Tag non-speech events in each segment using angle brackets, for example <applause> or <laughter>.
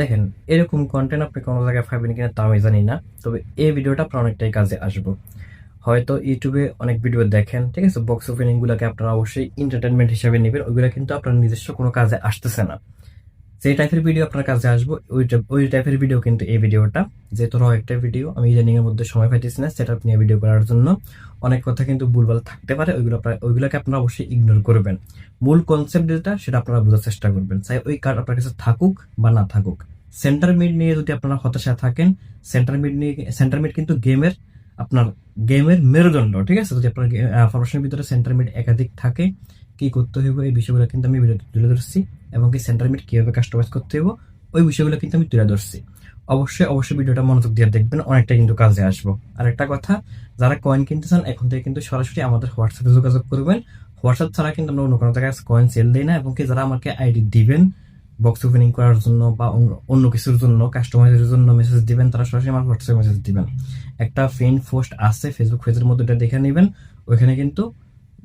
দেখেন, এরকম কন্টেন্ট আপনি কোনো জায়গায় পাবেন কিনা তা আমি জানি না, তবে এই ভিডিওটা আপনার অনেকটাই কাজে আসব। হয়তো ইউটিউবে অনেক ভিডিও দেখেন, ঠিক আছে? বক্স ওপেনিংগুলোকে আপনারা অবশ্যই এন্টারটেনমেন্ট হিসেবে নেবেন, ওইগুলো কিন্তু আপনার নিজস্ব কোনো কাজে আসতেছে না। যে টাইপের ভিডিও আপনার কাছে আসব, ওই ওই টাইপের ভিডিও কিন্তু এই ভিডিওটা যেহেতু র একটা ভিডিও আমি ইদানিং এর মধ্যে সময় পাইতেছি না সেটা নিয়ে ভিডিও করার জন্য। অনেক কথা কিন্তু ভুলভাল থাকতে পারে, ওইগুলো ওইগুলোকে আপনারা অবশ্যই ইগনোর করবেন। মূল কনসেপ্ট যেটা, সেটা আপনারা বোঝার চেষ্টা করবেন। চাই ওই কার্ড আপনার কাছে থাকুক বা না থাকুক। সেন্টার মিড নিয়ে যদি আপনারা হতাশা থাকেন সেন্টার মিড নিয়ে সেন্টার মিড কিন্তু গেমের আপনার গেমের মেরুদণ্ড, ঠিক আছে? যদি আপনার ফরমেশনের ভিতরে সেন্টার মিড একাধিক থাকে কি করতে হইব, এই বিষয়গুলো কিন্তু আমি ভিডিওতে তুলে ধরছি এবং কি সেন্টার মিড কীভাবে কাস্টমাইজ করতে হইব, ওই বিষয়গুলো কিন্তু আমি তুলে ধরছি। অবশ্যই অবশ্যই ভিডিওটা মনোযোগ দিয়ে দেখবেন, অনেকটা কিন্তু কাজে আসব। আর একটা কথা, যারা কয়েন কিনতে চান, এখন থেকে কিন্তু সরাসরি আমাদের হোয়াটসঅ্যাপে যোগাযোগ করবেন। হোয়াটসঅ্যাপ ছাড়া কিন্তু আমরা অন্য কোনো জায়গায় কয়েন সেল দিই না এবং কি যারা আমাকে আইডি দিবেন বক্স ওপেনিং করার জন্য বা অন্য- অন্য কিছুর জন্য কাস্টমাইজের জন্য মেসেজ দিবেন, তারা সরাসরি আমার হোয়াটসঅ্যাপে মেসেজ দিবেন। একটা ফ্রেন্ড পোস্ট আছে ফেসবুক পেজের মধ্যে এটা দেখে নেবেন। ওইখানে কিন্তু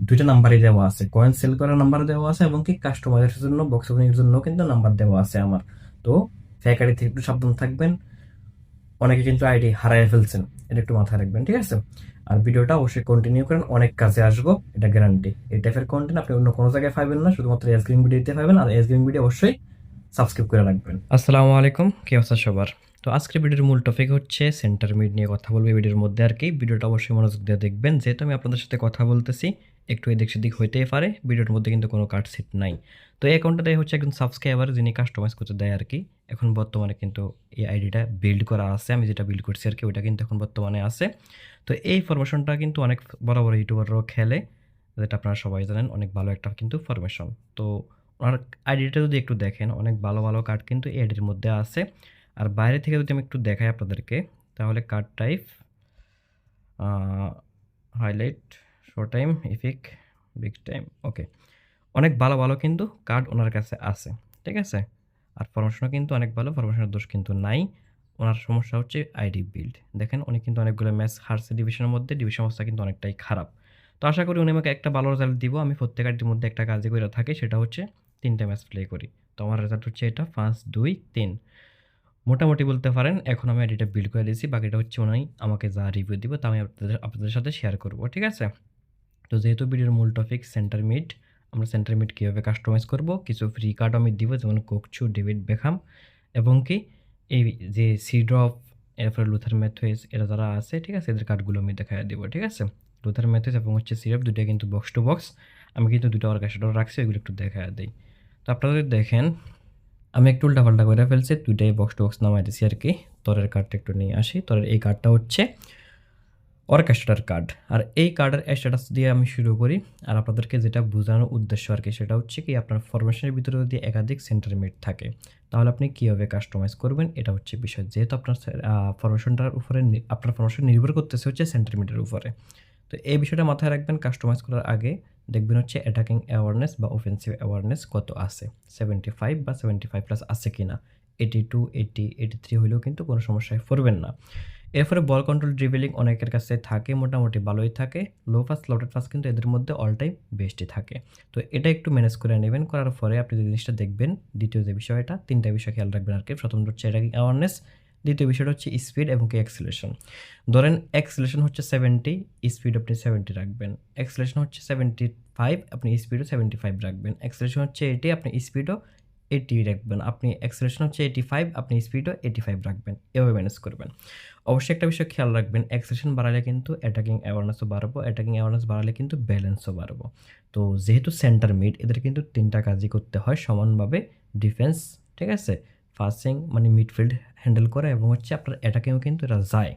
দুইটা নাম্বারই দেওয়া আছে। কয়েন সেল করার নাম্বার দেওয়া আছে এবং কি কাস্টমাইজের জন্য বক্স ওপেনিং এর জন্য কিন্তু নাম্বার দেওয়া আছে আমার। তো ফেক থেকে একটু সাবধান থাকবেন। অনেকে কিন্তু আইডি হারাই ফেলছেন, এটা একটু মাথায় রাখবেন, ঠিক আছে? আর ভিডিওটা অবশ্যই কন্টিনিউ করেন, অনেক কাজে আসব, এটা গ্যারান্টি এই টাইপের কন্টেন্ট আপনি অন্য কোনো জায়গায় পাবেন না, শুধুমাত্র এস গেমিং ভিডিওতে পাবেন, আর এস গেমিং ভিডিও অবশ্যই সাবস্ক্রাইব করে রাখবেন। আসসালামু আলাইকুম, কি অবস্থা সবার? তো আজকের ভিডিওর মূল টপিক হচ্ছে সেন্টার মিড নিয়ে কথা বলব ভিডিওর মধ্যে আর কি। ভিডিওটা অবশ্যই মনোযোগ দিয়ে দেখবেন, যেহেতু আমি আপনাদের সাথে কথা বলতেছি একটু এদিক সেদিক হইতেই পারে, ভিডিওর মধ্যে কিন্তু কোনো কাট সিট নাই। তো এই অ্যাকাউন্টটা দেয় হচ্ছে একজন সাবস্ক্রাইবার যিনি কাস্টমাইজ করতে দেয় আর কি। এখন বর্তমানে কিন্তু এই আইডিটা বিল্ড করা আছে, আমি যেটা বিল্ড করছি আর কি, ওইটা কিন্তু এখন বর্তমানে আছে। তো এই ফরমেশনটা কিন্তু অনেক বড় বড় ইউটিউবাররাও খেলে, যেটা আপনারা সবাই জানেন, অনেক ভালো একটা কিন্তু ফরমেশন তো ওনার আইডিটা যদি একটু দেখেন, অনেক ভালো ভালো কার্ড কিন্তু এই আইডির মধ্যে আছে। আর বাইরে থেকে যদি আমি একটু দেখাই আপনাদেরকে, তাহলে card type highlight show time epic big time okay অনেক ভালো ভালো কিন্তু কার্ড ওনার কাছে আছে, ঠিক আছে? আর ফরমেশনও কিন্তু অনেক ভালো ফরমেশনের দোষ কিন্তু নাই। ওনার সমস্যা হচ্ছে আইডি বিল্ড দেখেন উনি কিন্তু অনেকগুলো ম্যাচ হারছে ডিভিশনের মধ্যে ডিভিশন অবস্থা কিন্তু অনেকটাই খারাপ। তো আশা করি উনি আমাকে একটা ভালো রেজাল্ট দিব, আমি প্রত্যেক আইডির মধ্যে একটা কাজে করে থাকি, সেটা হচ্ছে তিনটে ম্যাচ প্লে করি। তো আমার রেজাল্ট হচ্ছে এটা, পাঁচ, দুই, তিন। মোটামুটি বলতে পারেন, এখন আমি আইডিটা বিল্ড করে দিয়েছি, বাকিটা হচ্ছে উনি আমাকে যা রিভিউ দিব তা আমি আপনাদের আপনাদের সাথে শেয়ার করব, ঠিক আছে? তো যেহেতু ভিডিওর মূল টপিক সেন্টার মিড আমরা সেন্টার মিড কীভাবে কাস্টমাইজ করব, কিছু ফ্রি কার্ড আমি দিব, যেমন কোকচু, ডেভিড বেখাম, এবং কি এই যে সি ড্রপ এরপরে লুথার ম্যাথওয়েজ এরা যারা আছে, ঠিক আছে, এদের কার্ডগুলো আমি দেখা দেবো, ঠিক আছে? লুথার ম্যাথওয়েজ এবং হচ্ছে সিরাপ দুটো কিন্তু বক্স টু বক্স আমি কিন্তু দুটো অর্কেস্ট্রা রাখছি, ওইগুলো একটু দেখা দিই। তো আপনারা যদি দেখেন, আমি একটু উল্টাপাল্টা করে ফেলছি, দুইটাই বক্স টু বক্স নামাই দিছি আর কি, তরের কার্ডটা একটু নিয়ে আসি, তরের এই কার্ডটা হচ্ছে অর্কেস্ট্রার কার্ড। আর এই কার্ডের স্ট্যাটাস দিয়ে আমি শুরু করি। আর আপনাদেরকে যেটা বোঝানোর উদ্দেশ্য আর কি, সেটা হচ্ছে কি, আপনার ফরমেশনের ভিতরে যদি একাধিক সেন্টার মিট থাকে, তাহলে আপনি কীভাবে কাস্টমাইজ করবেন? এটা হচ্ছে বিষয়। যেহেতু আপনার ফরমেশনটার উপরে আপনার ফরমেশন নির্ভর করতেছে হচ্ছে সেন্টার মিটের উপরে। তো এই বিষয়টা মাথায় রাখবেন কাস্টমাইজ করার আগে। দেখবেন হচ্ছে অ্যাটাকিং অ্যাওয়ারনেস বা অফেন্সিভ অ্যাওয়ারনেস কত আছে? সেভেন্টি ফাইভ বা সেভেন্টি ফাইভ প্লাস আছে কি না এইটি টু এইটি এইটি থ্রি হলেও কিন্তু কোনো সমস্যায় পড়বেন না। এরপরে বল কন্ট্রোল ড্রিবেলিং অনেকের কাছে থাকে, মোটামুটি ভালোই থাকে। লো ফাস্ট লোটেড ফাস্ট কিন্তু এদের মধ্যে অল টাইম বেস্টই থাকে। তো এটা একটু ম্যানেজ করে নেবেন, করার পরে আপনি যে জিনিসটা দেখবেন, দ্বিতীয় যে বিষয়টা, তিনটা বিষয় খেয়াল রাখবেন আর কি। প্রথমটা হচ্ছে অ্যাটাকিং অ্যাওয়ারনেস দ্বিতীয় বিষয়টা হচ্ছে স্পিড এবং কি অ্যাক্সিলেশন ধরেন অ্যাক্সিলেশন হচ্ছে সেভেন্টি স্পিড আপনি সেভেন্টি রাখবেন। অ্যাক্সিলেশন হচ্ছে সেভেন্টি ফাইভ আপনি স্পিডও সেভেন্টি ফাইভ রাখবেন। অ্যাক্সিলেশন হচ্ছে এইটি আপনি স্পিডও এইটি রাখবেন। আপনি অ্যাক্সিলেশন হচ্ছে এইটি ফাইভ আপনি স্পিডও এইটি ফাইভ রাখবেন। এভাবে ম্যানেজ করবেন। অবশ্যই একটা বিষয় খেয়াল রাখবেন অ্যাক্সেশন বাড়ালে কিন্তু অ্যাটাকিং অ্যাওয়ারনেসও বাড়বো অ্যাটাকিং অ্যাওয়ারনেস বাড়ালে কিন্তু ব্যালেন্সও বাড়বো। তো যেহেতু সেন্টার মিড এদের কিন্তু তিনটা কাজই করতে হয় সমানভাবে ডিফেন্স ঠিক আছে? ফাস্টিং মানে মিডফিল্ড হ্যান্ডেল করে এবং হচ্ছে আপনার অ্যাটাকিংও কিন্তু এরা যায়।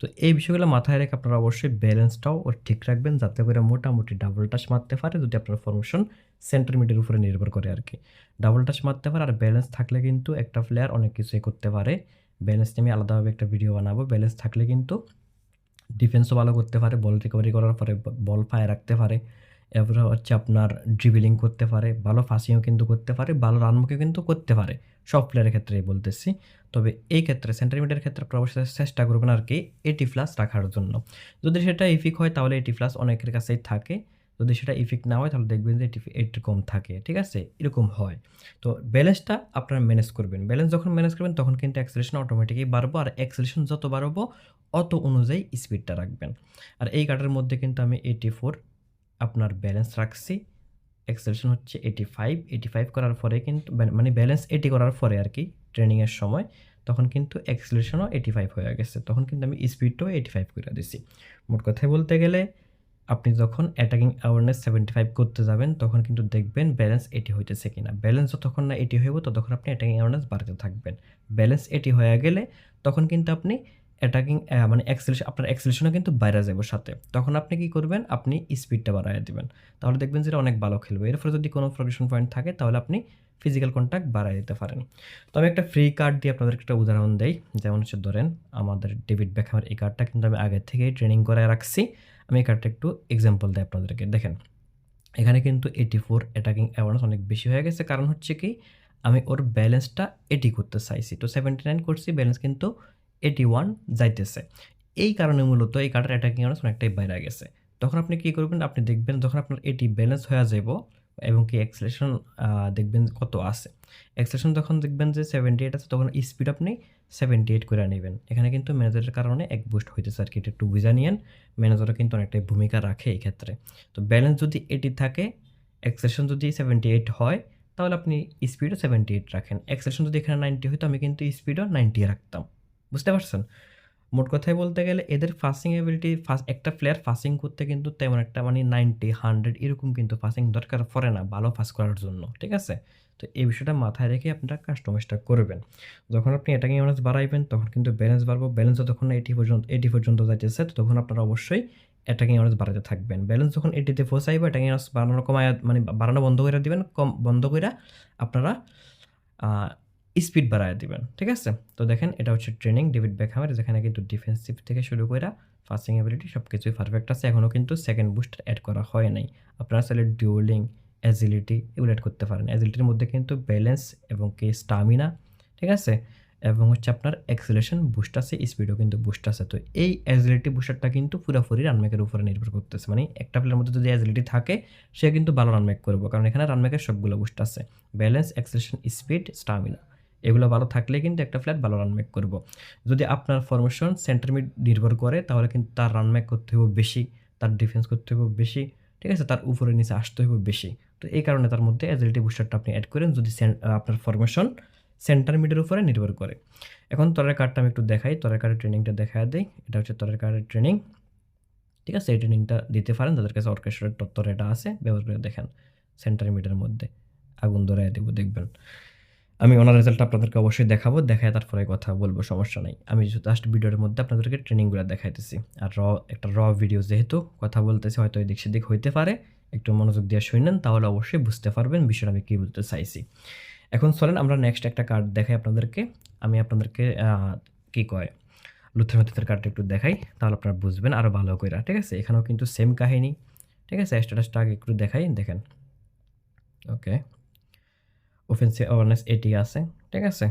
তো এই বিষয়গুলো মাথায় রেখে আপনারা অবশ্যই ব্যালেন্সটাও ওর ঠিক রাখবেন, যাতে করে মোটামুটি ডাবল টাচ মারতে পারে যদি আপনার ফরমেশন সেন্টার মিডের উপরে নির্ভর করে আর কি ডাবল টাচ মারতে পারে আর ব্যালেন্স থাকলে কিন্তু একটা প্লেয়ার অনেক কিছুই করতে পারে। ব্যালেন্স নিয়ে আমি আলাদাভাবে একটা ভিডিও বানাবো। ব্যালেন্স থাকলে কিন্তু ডিফেন্সও ভালো করতে পারে বল রিকভারি করার পরে বল পায়ে রাখতে পারে। এরপরে হচ্ছে আপনার ড্রিবিলিং করতে পারে, ভালো ফাঁসিও কিন্তু করতে পারে, ভালো রানমুখও কিন্তু করতে পারে। সব প্লেয়ারের ক্ষেত্রেই বলতেছি। তবে এই ক্ষেত্রে সেন্টারমিটার ক্ষেত্রে অবশ্যই চেষ্টা করবেন আর কি এটি প্লাস রাখার জন্য। যদি সেটা ইফিক হয়, তাহলে এটি প্লাস অনেকের কাছেই থাকে। যদি সেটা ইফেক্ট না হয়, তাহলে দেখবেন যে এটি একটু কম থাকে, ঠিক আছে? এরকম হয়। তো ব্যালেন্সটা আপনারা ম্যানেজ করবেন। ব্যালেন্স যখন ম্যানেজ করবেন, তখন কিন্তু অ্যাক্সেলেশন অটোমেটিকই বাড়বো আর অ্যাক্সেলেশন যত বাড়বো, অত অনুযায়ী স্পিডটা রাখবেন। আর এই কার্ডের মধ্যে কিন্তু আমি এইটি ফোর আপনার ব্যালেন্স রাখছি। অ্যাক্সেলেশন হচ্ছে এইটি ফাইভ এইটি ফাইভ করার পরে কিন্তু মানে- মানে ব্যালেন্স এইটি করার পরে আর কি ট্রেনিংয়ের সময়, তখন কিন্তু এক্সেলেশনও এইটি ফাইভ হয়ে গেছে। তখন কিন্তু আমি স্পিডটাও এইটি ফাইভ করে দিছি। মোট কথায় বলতে গেলে আপনি যখন অ্যাটাকিং অ্যাওয়ারনেস সেভেন্টি ফাইভ করতে যাবেন, তখন কিন্তু দেখবেন ব্যালেন্স এটি হইতেছে কিনা। ব্যালেন্স যতক্ষণ না এটি হইব, ততক্ষণ আপনি অ্যাটাকিং অ্যাওয়ারনেস বাড়াতে থাকবেন। ব্যালেন্স এটি হয়ে গেলে তখন কিন্তু আপনি অ্যাটাকিং মানে এক্সেলেশন আপনার এক্সেলেশনও কিন্তু বাইরে যাবে সাথে। তখন আপনি কি করবেন? আপনি স্পিডটা বাড়ায় দেবেন। তাহলে দেখবেন যেটা অনেক ভালো খেলবে। এরপরে যদি কোনো প্রোগ্রেশন পয়েন্ট থাকে, তাহলে আপনি ফিজিক্যাল কন্ট্যাক্ট বাড়ায় দিতে পারেন। তো আমি একটা ফ্রি কার্ড দিয়ে আপনাদেরকে একটা উদাহরণ দেই। যেমন হচ্ছে ধরেন, আমাদের ডেভিড বেকহামের এই কার্ডটা কিন্তু আমি আগে থেকেই ট্রেনিং করে রাখছি। আমি কার্ডটা একটু এক্সাম্পল দিই আপনাদেরকে। দেখেন, এখানে কিন্তু এইটি ফোর অ্যাটাকিং অ্যাওয়ারনেস অনেক বেশি হয়ে গেছে। কারণ হচ্ছে কি, আমি ওর ব্যালেন্সটা এটি করতে চাইছি। তো সেভেন্টি নাইন করছি ব্যালেন্স কিন্তু এটি ওয়ান যাইতেছে। এই কারণে মূলত এই কার্ডের অ্যাটাকিং অ্যাওয়ারনেস অনেকটাই বাইরে গেছে। তখন আপনি কী করবেন? আপনি দেখবেন যখন আপনার এটি ব্যালেন্স হয়ে যাব এবং কি অ্যাক্সেলেশন দেখবেন কত আছে। অ্যাক্সেলেশন যখন দেখবেন যে সেভেন্টি এইট আছে, তখন স্পিড আপনি সেভেন্টি এইট করে নেবেন। এখানে কিন্তু ম্যানেজারের কারণে এক বুস্ট হইতেছে আর কি এটা একটু বুঝা নিয়েন ম্যানেজারও কিন্তু অনেকটাই ভূমিকা রাখে এই ক্ষেত্রে। তো ব্যালেন্স যদি এটি থাকে অ্যাক্সেলেশন যদি সেভেন্টি এইট হয়, তাহলে আপনি স্পিডও সেভেন্টি এইট রাখেন। অ্যাক্সেলেশন যদি এখানে নাইনটি হতো আমি কিন্তু স্পিডও নাইনটি রাখতাম। বুঝতে পারছেন? মোট কথায় বলতে গেলে এদের ফাসিং এবিলিটি ফাস্ট একটা প্লেয়ার ফাসিং করতে কিন্তু তেমন একটা মানে নাইনটি হান্ড্রেড এরকম কিন্তু ফাসিং দরকার পড়ে না ভালো ফাস্ট করার জন্য, ঠিক আছে? তো এই বিষয়টা মাথায় রেখে আপনারা কাস্টমাইজটা করবেন। যখন আপনি এটাকে ইউনিট বাড়াইবেন, তখন কিন্তু ব্যালেন্স বাড়বো ব্যালেন্স যতক্ষণ এইটি পর্যন্ত এইটি পর্যন্ত যাইতেছে তখন আপনারা অবশ্যই এটাকে ইউনিট বাড়াতে থাকবেন। ব্যালেন্স যখন এইটিতে ফোসাইবে এটাকে ইউনিট বাড়ানো কমায় মানে বাড়ানো বন্ধ করে দিবেন, কম, বন্ধ করে আপনারা স্পিড বাড়ায় দিবেন, ঠিক আছে? তো দেখেন, এটা হচ্ছে ট্রেনিং। ডেভিড বেকহামের যেখানে কিন্তু ডিফেন্সিভ থেকে শুরু করে ফাস্টিং অ্যাবিলিটি সব কিছুই পারফেক্ট আছে। এখনও কিন্তু সেকেন্ড বুস্টার অ্যাড করা হয় নাই। আপনারা চাইলে ডিউলিং অ্যাজিলিটি এগুলো অ্যাড করতে পারেন। অ্যাজিলিটির মধ্যে কিন্তু ব্যালেন্স এবং কি স্টামিনা ঠিক আছে? এবং হচ্ছে আপনার এক্সেলেশন বুস্ট আছে স্পিডও কিন্তু বুস্ট আছে। তো এই অ্যাজিলিটি বুস্টারটা কিন্তু পুরোপুরি রানমেকের উপরে নির্ভর করতেছে। মানে একটা প্লেয়ার মধ্যে যদি অ্যাজিলিটি থাকে, সে কিন্তু ভালো রানমেক করব। কারণ এখানে রানমেকের সবগুলো বুস্ট আছে। ব্যালেন্স এক্সেলেশন স্পিড স্টামিনা এগুলো ভালো থাকলে কিন্তু একটা ফ্ল্যাট ভালো রান করব। যদি আপনার ফরমেশন সেন্টার মিড নির্ভর করে, তাহলে কিন্তু তার রান করতে হবে বেশি, তার ডিফেন্স করতে হবে বেশি, ঠিক আছে? তার উপরে নিচে আসতে হবে বেশি। তো এই কারণে তার মধ্যে অ্যাজিলিটি বুস্টারটা আপনি অ্যাড করেন যদি আপনার ফরমেশন সেন্টার মিডের উপরে নির্ভর করে। এখন তরের কার্ডটা আমি একটু দেখাই, তরের কার্ডের ট্রেনিংটা দেখা দেয় এটা হচ্ছে তরের কার্ডের ট্রেনিং ঠিক আছে? এই ট্রেনিংটা দিতে পারেন তাদের কাছে অর্কেস্ট্রার তত্ত্বর আছে, ব্যবহার করে দেখেন সেন্টার মিডের মধ্যে। আগুন ধরাই দেবো, দেখবেন। আমি ওনার রেজাল্ট আপনাদেরকে অবশ্যই দেখাবো, দেখায় তারপরে কথা বলব, সমস্যা নেই। আমি জাস্ট ভিডিওর মধ্যে আপনাদেরকে ট্রেনিংগুলো দেখাইতেছি। আর র একটা র ভিডিও যেহেতু কথা বলতেছি, হয়তো এদিক সেদিক হইতে পারে। একটু মনোযোগ দিয়ে শুনেন তাহলে অবশ্যই বুঝতে পারবেন বিষয়টা আমি কী বলতে চাইছি। এখন চলেন আমরা নেক্সট একটা কার্ড দেখাই আপনাদেরকে। আমি আপনাদেরকে কী কয় লুথের কার্ডটা একটু দেখাই, তাহলে আপনারা বুঝবেন আরও ভালো করে ঠিক আছে? এখানেও কিন্তু সেম কাহিনী, ঠিক আছে? স্ট্যাটাসটা আগে একটু দেখাই, দেখেন। ওকে অফেন্সিভ অ্যাওয়ারনেস এটি আছে, ঠিক আছে?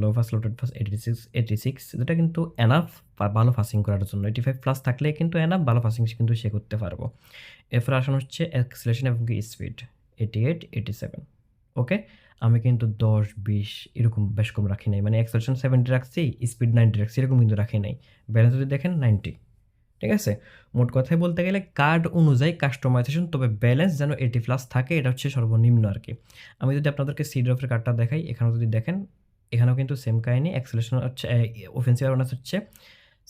Low pass lofted pass eighty six eighty six যেটা কিন্তু এনাফ ভালো ফাসিং করার জন্য। এইটি ফাইভ প্লাস থাকলে কিন্তু এনাফ ভালো ফাসিং কিন্তু সে করতে পারব। এরপর আসন হচ্ছে এক্সেলেশন এবং কি speed eighty eight eighty seven okay আমি কিন্তু দশ, বিশ এরকম বেশ কম রাখি নাই। মানে এক্সেলেশন সেভেন্টি রাখছি স্পিড নাইনটি রাখছি, এরকম কিন্তু রাখি নাই। ব্যালেন্স যদি দেখেন নাইনটি ঠিক আছে? মোট কথায় বলতে গেলে কার্ড অনুযায়ী কাস্টমাইজেশন তবে ব্যালেন্স যেন এইটি প্লাস থাকে, এটা হচ্ছে সর্বনিম্ন আর কি আমি যদি আপনাদেরকে সিড অফের কার্ডটা দেখাই, এখানেও যদি দেখেন, এখানেও কিন্তু সেম কাহিনি অ্যাক্সেলেশন হচ্ছে ওফেন্সিভ অ্যাওয়ারনেস হচ্ছে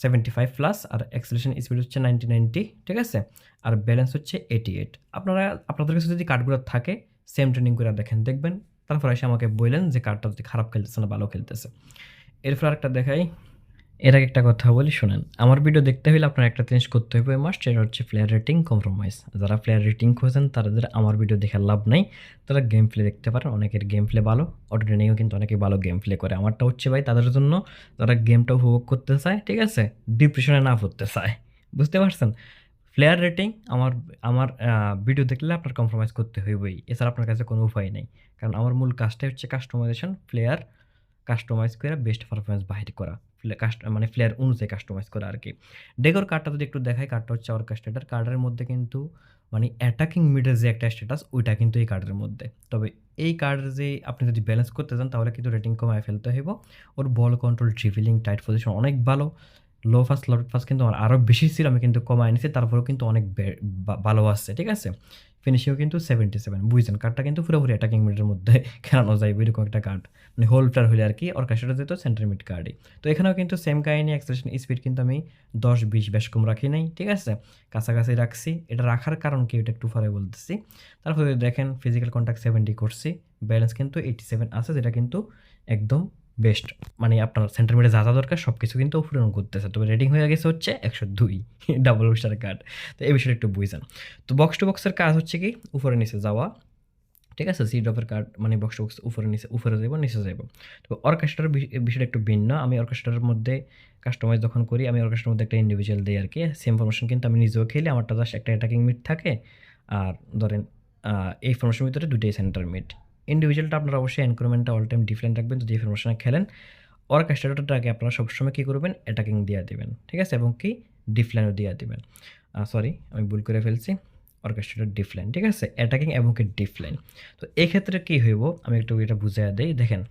সেভেন্টি ফাইভ প্লাস আর এক্সেলেশন স্পিড হচ্ছে নাইনটি নাইনটি ঠিক আছে? আর ব্যালেন্স হচ্ছে এইটি এইট আপনারা, আপনাদের কাছে যদি কার্ডগুলো থাকে সেম ট্রেনিং করে দেখেন, দেখবেন, তারপর এসে আমাকে বললেন যে কার্ডটা যদি খারাপ খেলতেছে না, ভালো খেলতেছে। এরপর আরেকটা দেখাই। এর আগে একটা কথা বলি, শোনেন। আমার ভিডিও দেখতে হলে আপনার একটা জিনিস করতে হবে মাস্ট সেটা হচ্ছে প্লেয়ার রেটিং কম্প্রোমাইজ যারা প্লেয়ার রেটিং খোঁজেন, তাদের আমার ভিডিও দেখার লাভ নাই। তারা গেম প্লে দেখতে পারেন, অনেকের গেম প্লে ভালো। অটো ট্রেনিংও কিন্তু অনেকে ভালো গেম প্লে করে। আমারটা হচ্ছে ভাই, তাদের জন্য যারা গেমটা উপভোগ করতে চায়, ঠিক আছে? ডিপ্রেশনে না পড়তে চায়। বুঝতে পারছেন? প্লেয়ার রেটিং আমার আমার ভিডিও দেখলে আপনার কম্প্রোমাইজ করতে হইবই। এছাড়া আপনার কাছে কোনো উপায় নেই। কারণ আমার মূল কাজটাই হচ্ছে কাস্টমাইজেশন প্লেয়ার কাস্টমাইজ করে বেস্ট পারফরমেন্স বাহির করা। মানে প্লেয়ার অনুযায়ী কাস্টমাইজ করা আর কি। ডেকোর কার্ডটা যদি একটু দেখাই কার্ডটা হচ্ছে অর্কেস্ট্রেটার কার্ডের মধ্যে কিন্তু মানে অ্যাটাকিং মিডের যে একটা স্ট্যাটাস ওইটা কিন্তু এই কার্ডের মধ্যে। তবে এই কার্ডের যে আপনি যদি ব্যালেন্স করতে চান, তাহলে কিন্তু রেটিং কমায় ফেলতে হইব। ওর ball control dribbling tight position অনেক ভালো। লো ফাস্ট লোড ফাস্ট কিন্তু আমার আরও বেশি ছিল, আমি কিন্তু কমায় নিছি তারপরেও কিন্তু অনেক ভালো আসছে, ঠিক আছে? ফিনিশিংও কিন্তু সেভেন্টি সেভেন বুঝছেন? কার্ডটা কিন্তু পুরোপুরি অ্যাটাকিং মিডের মধ্যে, <laughs> খেলানো যায়, এরকম একটা কার্ড মানে হোল প্লেয়ার হলে আর কি অর্কেস্ট্রাটা যেত সেন্টার মিড কার্ডই তো এখানেও কিন্তু সেম কাহিনী অ্যাক্সেলেশন স্পিড কিন্তু আমি দশ বিশ বেশ কম রাখি নাই, ঠিক আছে? কাছাকাছি রাখছি। এটা রাখার কারণ কি, এটা একটু পরে বলতেছি। তারপরে দেখেন ফিজিক্যাল কন্ট্যাক্ট সেভেন্টি করছি ব্যালেন্স কিন্তু এইটি সেভেন আছে, যেটা কিন্তু একদম বেস্ট। মানে আপনার সেন্টার মিডে যা যা দরকার সব কিছু কিন্তু পূরণ করতেছে। তবে রেটিং হয়ে গেছে হচ্ছে একশো দুই ডাবল স্টার কার্ড তো এই বিষয়টা একটু বুঝছেন তো বক্স টু বক্সের কাজ হচ্ছে কি? উপরে নিচে যাওয়া। ঠিক আছে? সি ড্রপের কার্ড মানে বক্স টু বক্স উপরে নিচে, উপরে যাব নিচে যাব তো অর্কেস্ট্রার বিষয়টা একটু ভিন্ন। আমি অর্কেস্ট্রার মধ্যে কাস্টমাইজ যখন করি, আমি অর্কেস্ট্রার মধ্যে একটা ইন্ডিভিজুয়াল দিই আর কি সেম ফরমেশন কিন্তু আমি নিজেও খেলি, আমারটা জাস্ট একটা অ্যাটাকিং মিড থাকে। আর ধরেন এই ফরমেশনের ভিতরে দুটোই সেন্টার মিড ইন্ডিভিজুয়ালটা আপনারা অবশ্যই এনক্রোমেন্টটা অল টাইম ডিফারেন্ট রাখবেন। যদি ফরমেশনে খেলেন অর্কেস্ট্রাটাকে আপনারা সবসময় কী করবেন? অ্যাটাকিং দিয়ে দেবেন, ঠিক আছে? এবং কি? ডিফলাইনও দিয়ে দেবেন। সরি আমি ভুল করে ফেলছি। অর্কেস্ট্রেটেড ডিফলাইন ঠিক আছে? অ্যাটাকিং এবং কি ডিফলাইন তো এক্ষেত্রে কী হইব? আমি একটু এটা বুঝিয়ে দিই। দেখেন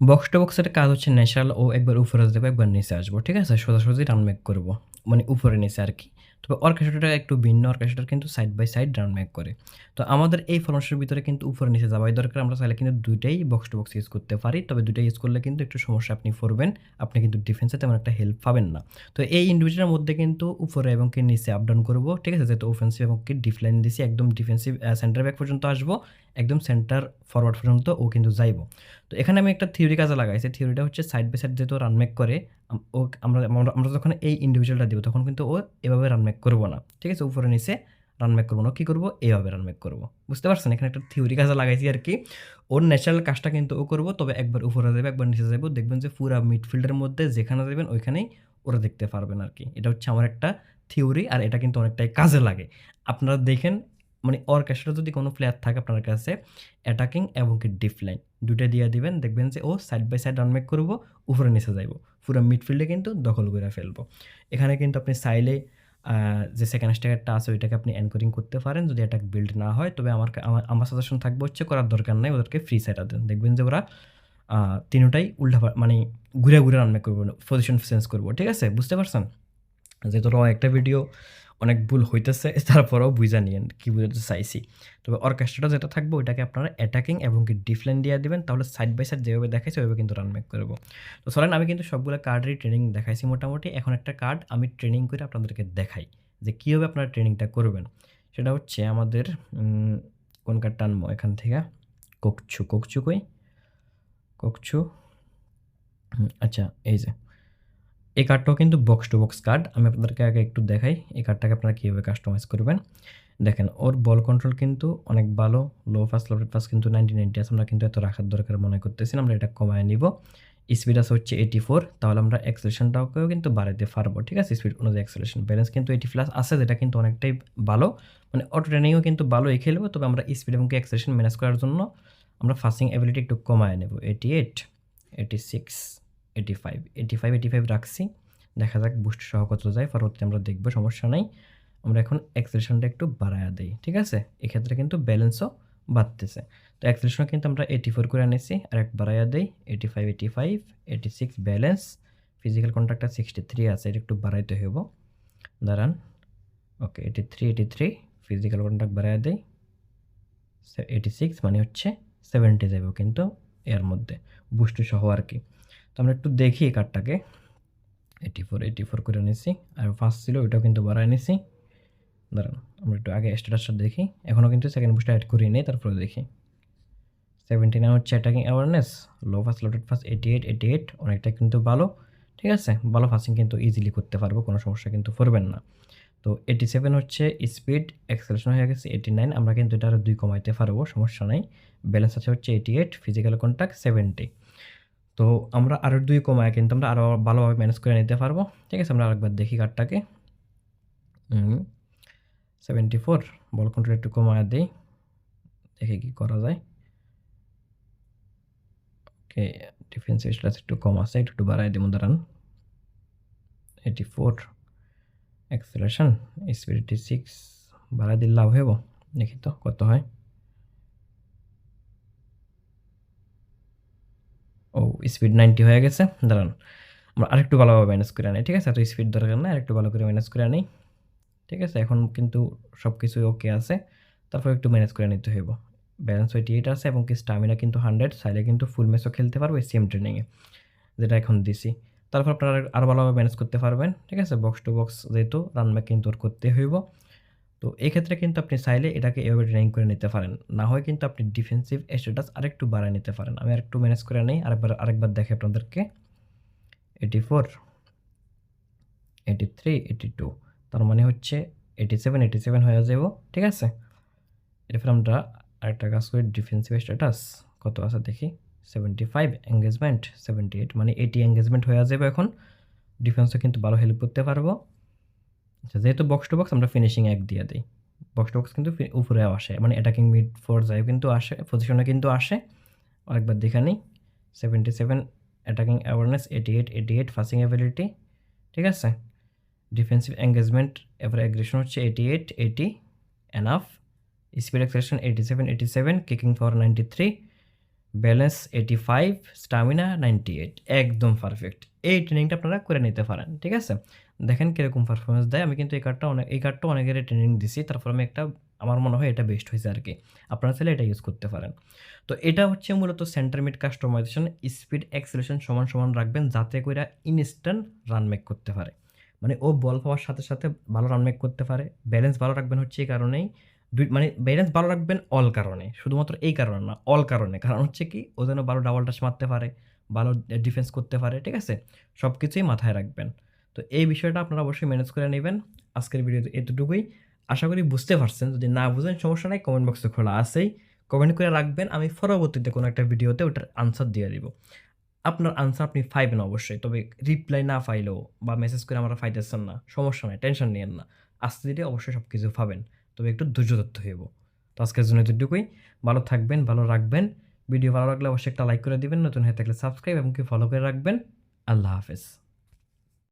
বক্স টু বক্সের কাজ হচ্ছে ন্যাচারাল ও একবার উপরে দেবো একবার নিচে আসব, ঠিক আছে? সোজাসুজি রান মেক করব। মানে উপরে নিচে আর কি। তবে অর্কেস্ট্রাটা একটু ভিন্ন। অর্কেস্ট্রাটার কিন্তু side by side run make করে। তো আমাদের এই ফরমেশনের ভিতরে কিন্তু উপরে নিচে যাওয়াই দরকার। আমরা চাইলে কিন্তু দুইটাই বক্স টু বক্স ইউজ করতে পারি। তবে দুইটাই ইউজ করলে কিন্তু একটু সমস্যা আপনি পড়বেন। আপনি কিন্তু ডিফেন্সে তেমন একটা হেল্প পাবেন না। তো এই ইন্ডিভিজুয়ালের মধ্যে কিন্তু উপরে এবং কি নিচে আপ ডাউন করব। ঠিক আছে? যেহেতু অফেন্সিভ এবং কি ডিফলাইন দিছি, একদম ডিফেন্সিভ সেন্টার ব্যাক পর্যন্ত আসব। একদম সেন্টার ফরওয়ার্ড পর্যন্ত ও কিন্তু যাইব। তো এখানে আমি একটা থিওরি কাজে লাগাইছি থিওরিটা হচ্ছে সাইড বাই সাইড যেহেতু রানমেক করে ও আমরা, আমরা- যখন এই ইন্ডিভিজুয়ালটা দিব, তখন কিন্তু ও এভাবে রানমেক করব না। ঠিক আছে? উপরে নিচে রানমেক করব না। কী করব? এইভাবে রানমেক করব। বুঝতে পারছেন? এখানে একটা থিওরি কাজে লাগাইছি আর কি। ওর ন্যাচারাল কাজটা কিন্তু ও করব, তবে একবার উপরে যাবে একবার নিচে যাব দেখবেন যে পুরো মিডফিল্ডের মধ্যে যেখানে যাবেন ওইখানেই ওরা দেখতে পারবেন আর কি। এটা হচ্ছে আমার একটা থিওরি আর এটা কিন্তু অনেকটাই কাজে লাগে। আপনারা দেখেন মানে অর্কেস্ট্রা যদি কোনো প্লেয়ার থাকে আপনার কাছে অ্যাটাকিং এবং কি ডিফলাইন দুইটা দিয়ে দিবেন, দেখবেন যে ও side by side run make করব, উপরে নিচে যাইব, পুরো মিডফিল্ডে কিন্তু দখল করে ফেলব। এখানে কিন্তু আপনি চাইলে যে সেকেন্ড স্ট্যাকারটা আছে ওইটাকে আপনি এনকোরিং করতে পারেন, যদি অ্যাটাক বিল্ড না হয়, তবে আমার আমার সাজেশন থাকবে হচ্ছে করার দরকার নাই, ওদেরকে ফ্রি সাইডা দেন। দেখবেন যে ওরা তিনোটাই উল্টা মানে ঘুরে ঘুরে রানমেক করব পজিশন চেঞ্জ করব, ঠিক আছে? বুঝতে পারছেন? যেহেতু র একটা ভিডিও অনেক ভুল হইতেছে, <laughs> তারপরেও বুঝা নিয়েন কী বুঝাতে চাইছি। তবে অর্কেস্ট্রাটা যেটা থাকবে, ওইটাকে আপনারা অ্যাটাকিং এবং কি ডিফলাইন দিয়ে দিবেন, তাহলে সাইড বাই সাইড যেভাবে দেখাইছে, ওইভাবে কিন্তু রান মেক করব। তো চলেন আমি কিন্তু সবগুলো কার্ডেরই ট্রেনিং দেখাইছি মোটামুটি। এখন একটা কার্ড আমি ট্রেনিং করে আপনাদেরকে দেখাই, যে কীভাবে আপনারা ট্রেনিংটা করবেন। সেটা হচ্ছে আমাদের কোন কার্ড টানবো এখান থেকে কোকছু কোকছু কই? কোকছু আচ্ছা এই যে। এই কার্ডটাও কিন্তু বক্স টু বক্স কার্ড আমি আপনাদেরকে আগে একটু দেখাই, এই কার্ডটাকে আপনারা কীভাবে কাস্টমাইজ করবেন। দেখেন, ওর বল কন্ট্রোল কিন্তু অনেক ভালো লো ফাস্ট লোডেড ফাস্ট কিন্তু নাইনটি নাইনটি আছে। আমরা কিন্তু এত রাখার দরকার মনে করতেছি আমরা এটা কমায় নিব। স্পিড আছে হচ্ছে এইটি ফোর তাহলে আমরা অ্যাক্সেলেশনটাকেও কিন্তু বাড়াতে পারব, ঠিক আছে? স্পিড অনুযায়ী অ্যাক্সেলেশন ব্যালেন্স কিন্তু এইটি প্লাস আছে, যেটা কিন্তু অনেকটাই ভালো। মানে অটো ট্রেনিংও কিন্তু ভালো ভালোই খেলব, তবে আমরা স্পিড এবং অ্যাক্সেলেশন ম্যানেজ করার জন্য আমরা ফাস্টিং অ্যাবিলিটি একটু কমায় নেব। Eighty eight eighty six eighty five eighty five eighty five রাখছি। দেখা যাক বুস্ট সহ কত যায়। পরবর্তী আমরা দেখব, সমস্যা নাই। আমরা এখন অ্যাক্সেলেশনটা একটু বাড়ায়া দিই, ঠিক আছে? এক্ষেত্রে কিন্তু ব্যালেন্সও বাড়তেছে। তো অ্যাক্সেলেশন কিন্তু আমরা এইটি ফোর করে আনিছি। আর এক বাড়াইয়া দিই eighty five eighty five eighty six balance physical কন্ট্রাক্টটা sixty three আছে, এটা একটু বাড়াইতে হইব। দাঁড়ান, okay eighty three eighty three physical contract বাড়াইয়া দিই। এইটি সিক্স মানে হচ্ছে সেভেন্টি যাব কিন্তু এর মধ্যে। বুস্টু সহ আর কি। তো আমরা একটু দেখি এই কার্ডটাকে। এইটি ফোর এইটি ফোর করে নিছি। আর ফার্স্ট ছিল, ওইটাও কিন্তু বাড়ায় নিছি। দাঁড়ান, আমরা একটু আগে স্ট্যাটাসটা দেখি। এখনও কিন্তু সেকেন্ড বুস্টটা অ্যাড করিয়ে নেই তারপরে দেখি। সেভেন্টি নাইন হচ্ছে attacking awareness low pass lofted pass eighty eight eighty eight অনেকটা কিন্তু ভালো। ঠিক আছে? ভালো ফাস্টিং কিন্তু ইজিলি করতে পারব, কোনো সমস্যা কিন্তু করবেন না। তো এইটি সেভেন হচ্ছে স্পিড এক্সেলেশন হয়ে গেছে এইটি নাইন আমরা কিন্তু এটা আরও দুই কমাইতে পারব, সমস্যা নাই। ব্যালেন্স আছে হচ্ছে eighty eight physical contact seventy তো আমরা আরও দুই কমায় কিন্তু আমরা আরও ভালোভাবে ম্যানেজ করে নিতে পারব। ঠিক আছে, আমরা আরেকবার দেখি কার্ডটাকে। সেভেন্টি ফোর বল কন্ট্রোল একটু কমায় দিই। দেখি কী করা যায়। ওকে ডিফেন্স স্টাস একটু কম আছে, একটু একটু বাড়াই দিব, দাঁড়ান। Eighty four acceleration speed six বাড়াই দিলে লাভ হইব। দেখি তো কত হয়। ও স্পিড নাইনটি হয়ে গেছে। দাঁড়ান, আমরা আরেকটু ভালোভাবে ম্যানেজ করে আনি, ঠিক আছে? এত স্পিড দরকার না আরেকটু ভালো করে ম্যানেজ করে আনি, ঠিক আছে? এখন কিন্তু সব কিছুই ওকে আছে। তারপর একটু ম্যানেজ করে নিতে হইব। ব্যালেন্স ওয়েটি এইট আছে এবং কি স্টামিনা কিন্তু হান্ড্রেড চাইলে কিন্তু ফুল ম্যাচও খেলতে পারব সেম ট্রেনিংয়ে যেটা এখন দিছি। তারপর আপনারা আরও ভালোভাবে ম্যানেজ করতে পারবেন, ঠিক আছে? বক্স টু বক্স যেহেতু রানব্যাক কিন্তু ওর করতে হইব। তো এই ক্ষেত্রে কিন্তু আপনি চাইলে এটাকে এভাবে ট্রেনিং করে নিতে পারেন। না হয় কিন্তু আপনি ডিফেন্সিভ স্ট্যাটাস আরেকটু বাড়ায় নিতে পারেন। আমি আরেকটু ম্যানেজ করে নিই, আরেকবার আরেকবার দেখে আপনাদেরকে। Eighty four eighty three eighty two তার মানে হচ্ছে এইটি সেভেন এইটি সেভেন হয়ে যাব ঠিক আছে? এরপর আমরা আরেকটা কাজ করি ডিফেন্সিভ স্ট্যাটাস কত আছে দেখি? Seventy five engagement seventy eight মানে এইটি এঙ্গেজমেন্ট হয়ে যাবে এখন। ডিফেন্সও কিন্তু ভালো হেল্প করতে পারব। আচ্ছা যেহেতু বক্স টু বক্স আমরা ফিনিশিং এক দিয়ে দিই। বক্স টু বক্স কিন্তু উপরেও আসে মানে অ্যাটাকিং মিড ফোর যায় কিন্তু আসে পজিশনে কিন্তু আসে। আরেকবার দেখে নিই seventy seven attacking awareness eighty eight eighty eight passing ability ঠিক আছে? ডিফেন্সিভ এঙ্গেজমেন্ট এবার অ্যাগ্রেশন হচ্ছে eighty eight eighty enough speed acceleration eighty seven eighty seven kicking power ninety three balance eighty five stamina ninety eight একদম perfect এই ট্রেনিংটা আপনারা করে নিতে পারেন, ঠিক আছে? দেখেন কীরকম পারফরমেন্স দেয়। আমি কিন্তু এই কার্ডটা অনেক, এই কার্ডটা অনেকের ট্রেনিং দিছি। তারপর আমি একটা, আমার মনে হয় এটা বেস্ট হয়েছে আর কি আপনারা চাইলে এটা ইউজ করতে পারেন। তো এটা হচ্ছে মূলত centre mid customisation speed acceleration সমান সমান রাখবেন যাতে করে ইনস্ট্যান্ট রান মেক করতে পারে। মানে ও বল পাওয়ার সাথে সাথে ভালো রান মেক করতে পারে। ব্যালেন্স ভালো রাখবেন হচ্ছে এই কারণেই। দুই মানে ব্যালেন্স ভালো রাখবেন অল কারণে। শুধুমাত্র এই কারণে না অল কারণে। কারণ হচ্ছে কি, ও যেন ভালো ডাবল টাচ মারতে পারে, ভালো ডিফেন্স করতে পারে, ঠিক আছে? সব কিছুই মাথায় রাখবেন। তো এই বিষয়টা আপনারা অবশ্যই ম্যানেজ করে নেবেন। আজকের ভিডিওতে এতটুকুই। আশা করি বুঝতে পারছেন। যদি না বুঝেন, সমস্যা নাই কমেন্ট বক্সে খোলা আছেই। কমেন্ট করে রাখবেন, আমি পরবর্তীতে কোনো একটা ভিডিওতে ওটার আনসার দিয়ে দিব। আপনার আনসার আপনি পাইবেন অবশ্যই, তবে রিপ্লাই না পাইলেও বা মেসেজ করে আমরা পাইতেছেন না, সমস্যা নাই টেনশন নিয়েন না। আস্তে ধীরে অবশ্যই সব কিছু পাবেন। তবে একটু ধৈর্য ধরতে হইব। তো আজকের জন্য এতটুকুই। ভালো থাকবেন, ভালো রাখবেন। ভিডিও ভালো লাগলে অবশ্যই একটা লাইক করে দিবেন, নতুন হয়ে থাকলে সাবস্ক্রাইব এবং কি ফলো করে রাখবেন। আল্লাহ হাফেজ।